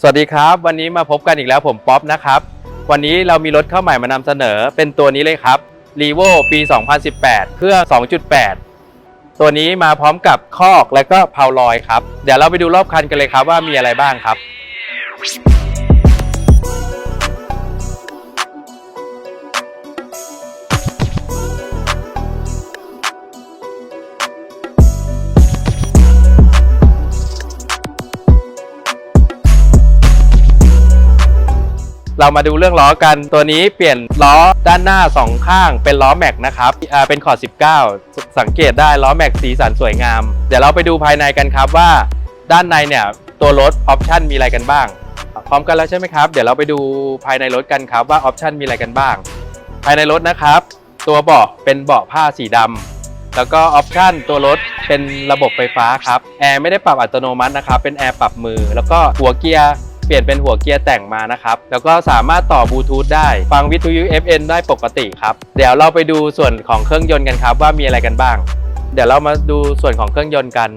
สวัสดีครับ วันนี้มาพบกันอีกแล้วผมป๊อปนะครับ วันนี้เรามีรถเข้าใหม่มานำเสนอ เป็นตัวนี้เลยครับ r e v o ปี 2018 เครื่อง 2.8 ตัวนี้มาพร้อมกับคอกและก็เพาลอยครับ เดี๋ยวเราไปดูรอบคันกันเลยครับว่ามีอะไรบ้างครับ เรามาดูเรื่องล้อกันตัวนี้เปลี่ยนล้อด้านหน้า 2 ข้างเป็นล้อแม็กนะครับเป็นขอด19 สังเกตได้ล้อแม็กสีสันสวยงาม เดี๋ยวเราไปดูภายในกันครับว่า ด้านในเนี่ยตัวรถออปชันมีอะไรกันบ้าง พร้อมกันแล้วใช่ไหมครับ เดี๋ยวเราไปดูภายในรถกันครับว่าออปชันมีอะไรกันบ้าง ภายในรถนะครับ ตัวเบาะเป็นเบาะผ้าสีดำแล้วก็ออปชันตัวรถเป็นระบบไฟฟ้าครับแอร์ไม่ได้ปรับอัตโนมัตินะครับเป็นแอร์ปรับมือ แล้วก็หัวเกียร์ เปลี่ยนเป็นหัวเกียร์แต่งมานะครับ แล้วก็สามารถต่อบลูทูธได้ ฟังวิทยุ FM ได้ปกติครับ เดี๋ยวเราไปดูส่วนของเครื่องยนต์กันครับว่ามีอะไรกันบ้าง เดี๋ยวเรามาดูส่วนของเครื่องยนต์กัน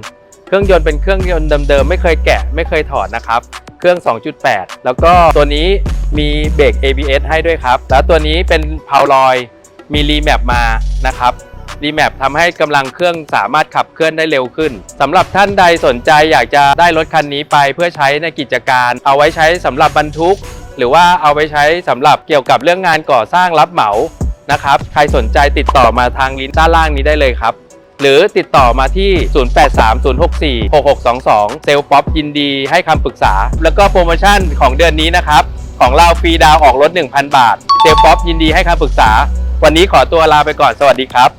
เครื่องยนต์เป็นเครื่องยนต์เดิมๆ ไม่เคยแกะ ไม่เคยถอดนะครับ เครื่อง 2.8 แล้วก็ตัวนี้มีเบรก ABS ให้ด้วยครับ แล้วตัวนี้เป็นเพาลอย มีรีแมปมานะครับ รีแมปทำให้กำลังเครื่องสามารถขับเคลื่อนได้เร็วขึ้นสำหรับท่านใดสนใจอยากจะได้รถคันนี้ไปเพื่อใช้ในกิจการ เอาไว้ใช้สำหรับบรรทุก หรือว่าเอาไปใช้สำหรับเกี่ยวกับเรื่องงานก่อสร้างรับเหมานะครับใครสนใจติดต่อมาทางลิงก์ด้านล่างนี้ได้เลยครับหรือติดต่อมาที่ 0830646622 เซลป๊อปยินดีให้คำปรึกษา แล้วก็โปรโมชั่นของเดือนนี้นะครับ ของเราฟรีดาวออกรถ 1,000 บาท เซลป๊อปยินดีให้คำปรึกษา วันนี้ขอตัวลาไปก่อน สวัสดีครับ